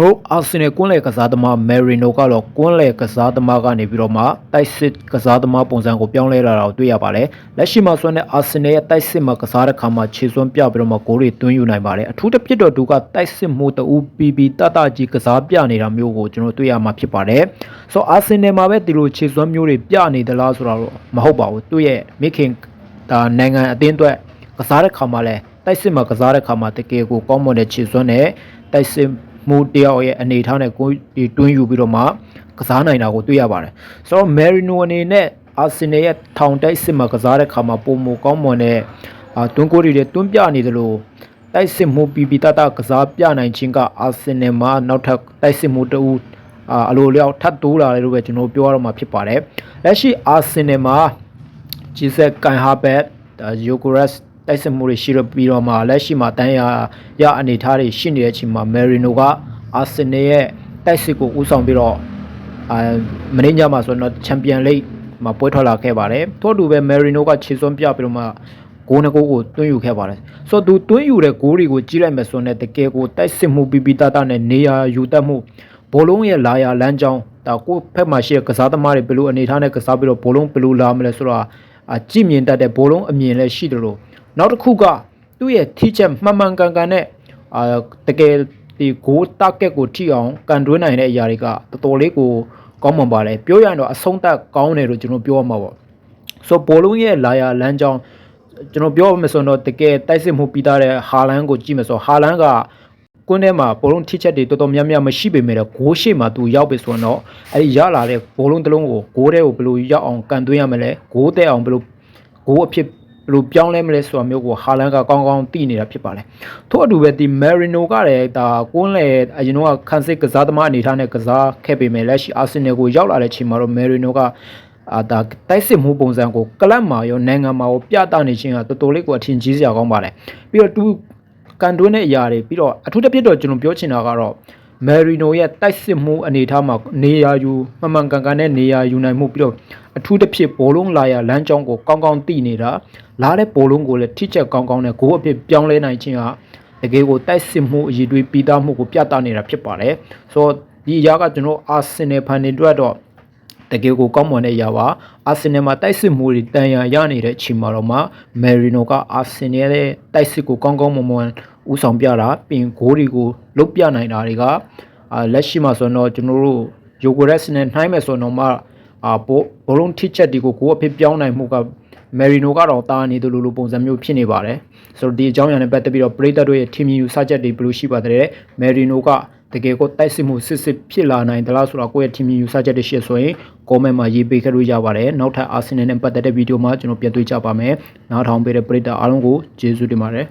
တို့အာဆင်နယ်ကွန်းလယ်ကစားသမားမယ်ရီနိုကတော့ကွန်းလယ်ကစားသမားကနေပြီးတော့မှတိုက်စစ်ကစားသမားပုံစံကိုပြောင်းလဲလာတာကိုတွေ့ရပါတယ်လက်ရှိမှာဆိုရင်အာဆင်နယ်ရဲ့တိုက်စစ်မှာကစားတဲ့ခါမှာခြေစွမ်းပြပြီးတော့မှဂိုးတွေသွင်းယူနိုင်ပါတယ်အထူးသဖြင့်တော့သူကတိုက်စစ်မှုတူပီပီတတကြီးကစားပြနေတာမျိုးကိုကျွန်တော်တွေ့ရမှာဖြစ်ပါတယ်ဆိုတော့အာဆင်နယ်မှာပဲဒီလိုခြေစွမ်းမျိုးတွေပြနေသလားဆိုတော့မဟုတ်ပါဘူးသူ့ရဲ့မိခင်ဒါနိုင်ငံအသင်းအတွက်ကစားတဲ့ခါမှာလဲတိုက်စစ်မှာကစားတဲ့ခါမှာတကယ်ကိုကောင်းမွန်တဲ့ခြေစွမ်းနဲ့တိုက်စစ် မှုတယောက်ရဲ့အနေထားနဲ့ကိုဒီတွင်းယူပြီးတော့မှကစားနိုင်တာကိုတွေ့ရပါတယ်ဆိုတော့ Merino အနေနဲ့ Arsenal ရဲ့ထောင်တိုက်စစ်မှာကစားတဲ့ခါမှာပုံမကောင်းမွန်တဲ့အာတွင်းကိုတွေတွင်းပြနေသလိုတိုက်စစ်မှုပီပီတတကစားပြနိုင်ခြင်းက Arsenal မှာနောက်ထပ်တိုက်စစ်မှုတူအာအလိုလျောက်ထပ်တိုးလာတယ်လို့ပဲကျွန်တော်ပြောရတော့မှာဖြစ်ပါတယ်လက်ရှိ Arsenal မှာဂျီဆက်ကန်ဟာဘက်ယိုကိုရက် တိုက်စစ်မှုတွေရှိရပြီးတော့မှလက်ရှိမှာတန်းရရအနေထားတွေရှိနေတဲ့အချိန်မှာမယ်ရီနိုကအာဆင်နယ်ရဲ့တိုက်စစ်ကိုဦးဆောင်ပြီးတော့အာမင်းညမှာဆိုတော့ချန်ပီယံလိဂ်မှာပွဲထွက်လာခဲ့ပါတယ်ထို့တူပဲမယ်ရီနိုကခြေစွမ်းပြပြီးတော့မှဂိုးနှကိုကိုတွင်းယူခဲ့ပါတယ်ဆိုတော့သူတွင်းယူတဲ့ဂိုးတွေကိုကြီးလိုက်မယ်ဆိုတော့တကယ်ကိုတိုက်စစ်မှုပီပီတတနဲ့နေရာယူတတ်မှုဘောလုံးရဲ့လာယာလမ်းကြောင်းဒါကိုယ့်ဖက်မှာရှိတဲ့ကစားသမားတွေဘယ်လိုအနေထားနဲ့ကစားပြီးတော့ဘောလုံးဘယ်လိုလာမလဲဆိုတော့အ ကြည့်မြင်တတ်တဲ့ဘောလုံးအမြင်လည်းရှိတယ်လို့နောက်တစ်ခုကသူ့ရဲ့ထိချက်မှန်မှန်ကန်ကန်နဲ့အာတကယ်ဒီ goal target ကိုထိအောင်ကန်တွင်းနိုင်တဲ့အရာတွေကတော်တော်လေးကိုကောင်းမွန်ပါလေပြောရရင်တော့အဆုံးသတ်ကောင်းတယ်လို့ကျွန်တော်ပြောရမှာပေါ့ဆိုဘောလုံးရဲ့လာယာလမ်းကြောင်းကျွန်တော်ပြောမှဆိုတော့တကယ်တိုက်စစ်မှုပြီးသားတဲ့ဟာလန်ကိုကြည့်မယ်ဆိုဟာလန်က ကွင်းထဲမှာဘောလုံးထိချက်တွေတော်တော်များများမရှိပေမဲ့တော့ဂိုးရှိမှသူရောက်ပြီဆိုတော့အဲဒီရလာတဲ့ဘောလုံးတစ်လုံးကိုဂိုးထဲကိုဘယ်လိုရောက်အောင်ကန်သွင်းရမလဲဂိုးတဲ့အောင်ဘယ်လိုဂိုးအဖြစ်ဘယ်လိုပြောင်းလဲမလဲဆိုတာမျိုးကိုဟာလန်ကကောင်းကောင်းသိနေတာဖြစ်ပါလေထို့အတူပဲဒီမယ်ရီနိုကလည်းဒါကွန်းလေအရင်တော့ခန်းစစ်ကစားသမားအနေထားနဲ့ကစားခဲ့ပေမဲ့လက်ရှိအာဆင်နယ်ကိုရောက်လာတဲ့ချိန်မှာတော့မယ်ရီနိုကအာဒါတိုက်စစ်မှုပုံစံကိုကလပ်မှာရောနိုင်ငံမှာရောပြသနေခြင်းကတော်တော်လေးကိုအထင်ကြီးစရာကောင်းပါလေပြီးတော့သူ ကန်တွင်းတဲ့အရာတွေပြီးတော့အထူးသဖြင့်တော့ကျွန်တော်ပြောချင်တာကတော့မယ်ရီနိုရဲ့တိုက်စစ်မှုအနေထားမှာနေရာယူမှန်မှန်ကန်ကန်နဲ့နေရာယူနိုင်မှုပြီးတော့အထူးသဖြင့်ဘောလုံးလာရလမ်းကြောင်းကိုကောင်းကောင်းသိနေတာလာတဲ့ဘောလုံးကိုလည်းထိချက်ကောင်းကောင်းနဲ့ဂိုးအဖြစ်ပြောင်းလဲနိုင်ခြင်းဟာတကယ်ကိုတိုက်စစ်မှုအည်တွေးပြီးသားမှုကိုပြသနေတာဖြစ်ပါတယ်ဆိုတော့ဒီအရာကကျွန်တော်အာဆင်နယ်ဖန်နေအတွက်တော့ တကယ်ကိုကောင်းမွန်တဲ့အရာပါအာဆင်နယ်မှာတိုက်စစ်မှုတွေတန်ရာရနေတဲ့အချိန်မှာတော့မှမယ်ရီနိုကအာဆင်နယ်ရဲ့တိုက်စစ်ကိုကောင်းကောင်းမွန်မွန်ဦးဆောင်ပြတာပြင်ဂိုးတွေကိုလုတ်ပြနိုင်တာတွေကအာလက်ရှိမှာဆိုတော့ကျွန်တော်တို့ယိုကိုရက်စ်နဲ့နှိုင်းမယ်ဆိုတော့မှအာဘောဘလုံးထိချက်တွေကိုကိုယ်အဖြစ်ပြောင်းနိုင်မှုကမယ်ရီနိုကတော့တာနေတယ်လို့လိုပုံစံမျိုးဖြစ်နေပါတယ်ဆိုတော့ဒီအကြောင်းအရာနဲ့ပတ်သက်ပြီးတော့ပရိသတ်တို့ရဲ့ team view စချက်တွေဘယ်လိုရှိပါသလဲမယ်ရီနိုက တကယ်ကိုတိုက်စစ်မှုစစ်စစ်ဖြစ်လာနိုင်သလားဆိုတော့ကိုယ့်ရဲ့ team ယူဆချက်တွေရှိဆိုရင် comment မှာရေးပေးခဲ့လို့ရပါတယ်နောက်ထပ် Arsenal နဲ့ပတ်သက်တဲ့ဗီဒီယိုမှာကျွန်တော်ပြန်တွေ့ကြပါမယ်နားထောင်ပေးတဲ့ပရိသတ်အားလုံးကိုကျေးဇူးတင်ပါတယ်